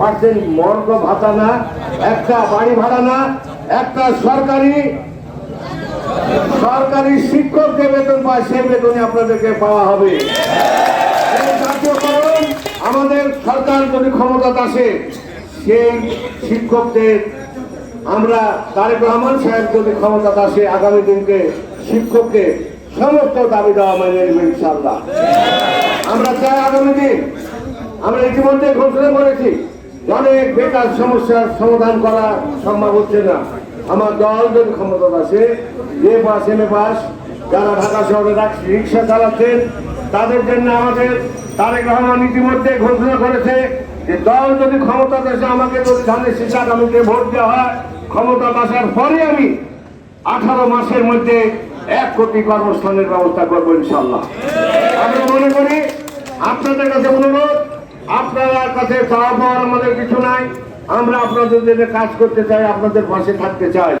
Percent morgue ভাতা না, একটা বাড়ি ভাড়া না, একটা সরকারি সরকারি শিক্ষক যে বেতন পায়, সেই বেতনে আপনাদেরকে পাওয়া হবে। আমাদের সরকার যদি ক্ষমতা আসে, সেই শিক্ষকদের আমরা তারেক রহমান সাহেব যদি ক্ষমতা আসে, আগামী দিনকে শিক্ষককে সমস্ত দাবি দেওয়া মেনে নেবে ইনশাল্লাহ আমরা চাই আগামী দিন, আমরা ইতিমধ্যে ঘোষণা করেছি অনেক বেকার সমস্যার সমাধান করা সম্ভব হচ্ছে না। আমার দল যদি ক্ষমতা আছে A pass M A pass যারা ঢাকা শহরে রিক্সা চালাচ্ছেন, তাদের জন্য আমাদের তারেক রহমান ইতিমধ্যে ঘোষণা করেছে যে দল যদি ক্ষমতা আসে, আমাকে যদি ধানের শীষ আগামীতে ভোট দেওয়া হয় ক্ষমতা আসার পরে আমি আঠারো মাসের মধ্যে এক কোটি কর্মস্থানের ব্যবস্থা করব ইনশাল্লাহ আমরা মনে করি, আপনাদের কাছে অনুরোধ আপনার কাছে চাওয়া পাওয়ার আমাদের কিছু নাই। আমরা আপনাদের কাজ করতে চাই, আপনাদের পাশে থাকতে চাই।